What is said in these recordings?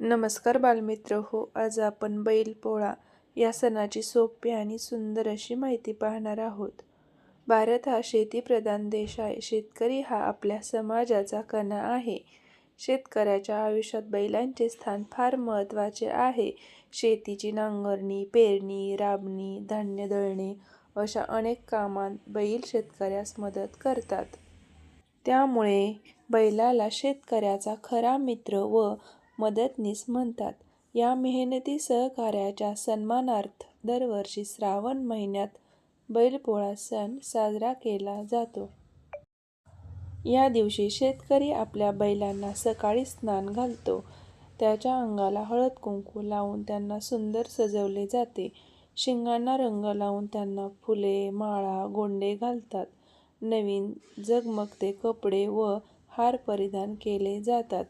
नमस्कार बालमित्र हो आज आपण बैलपोळा या सणाची सोपी आणि सुंदर अशी माहिती पाहणार आहोत. भारत हा शेतीप्रधान देश आहे. शेतकरी हा आपल्या समाजाचा कणा आहे. शेतकऱ्याच्या आयुष्यात बैलांचे स्थान फार महत्त्वाचे आहे. शेतीची नांगरणी पेरणी राबणी धान्य दळणे अशा अनेक कामांत बैल शेतकऱ्यास मदत करतात. त्यामुळे बैलाला शेतकऱ्याचा खरा मित्र व मदतनीस म्हणतात. या मेहनती सहकार्याच्या सन्मानार्थ दरवर्षी श्रावण महिन्यात बैलपोळा सण साजरा केला जातो. या दिवशी शेतकरी आपल्या बैलांना सकाळी स्नान घालतो. त्याच्या अंगाला हळद कुंकू लावून त्यांना सुंदर सजवले जाते. शिंगांना रंग लावून त्यांना फुले माळा गोंडे घालतात. नवीन जगमगते कपडे व हार परिधान केले जातात.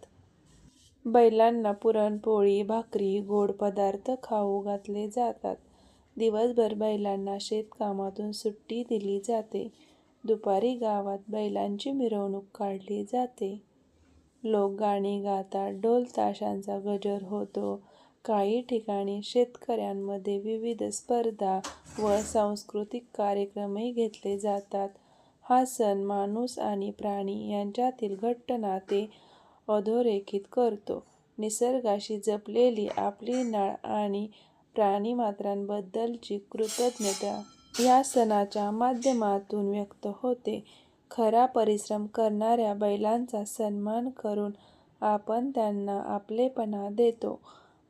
बैलांना पुरणपोळी भाकरी गोड पदार्थ खाऊ घातले जातात. दिवसभर बैलांना शेतकामातून सुट्टी दिली जाते. दुपारी गावात बैलांची मिरवणूक काढली जाते. लोक गाणी गातात ढोल ताशांचा गजर होतो. काही ठिकाणी शेतकऱ्यांमध्ये विविध स्पर्धा व सांस्कृतिक कार्यक्रमही घेतले जातात. हा सण माणूस आणि प्राणी यांच्यातील घट्ट नाते अधोरेखित करतो. निसर्गाशी जपलेली आपली नाळ आणि प्राणीमात्रांबद्दलची कृतज्ञता या सणाच्या माध्यमातून व्यक्त होते. खरा परिश्रम करणाऱ्या बैलांचा सन्मान करून आपण त्यांना आपलेपणा देतो.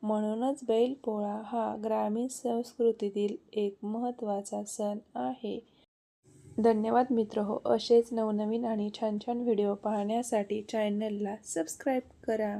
म्हणूनच बैलपोळा हा ग्रामीण संस्कृतीतील एक महत्त्वाचा सण आहे. धन्यवाद मित्र हो. असेच नवनवीन आणि छान छान व्हिडिओ पाहण्यासाठी चॅनलला सबस्क्राईब करा.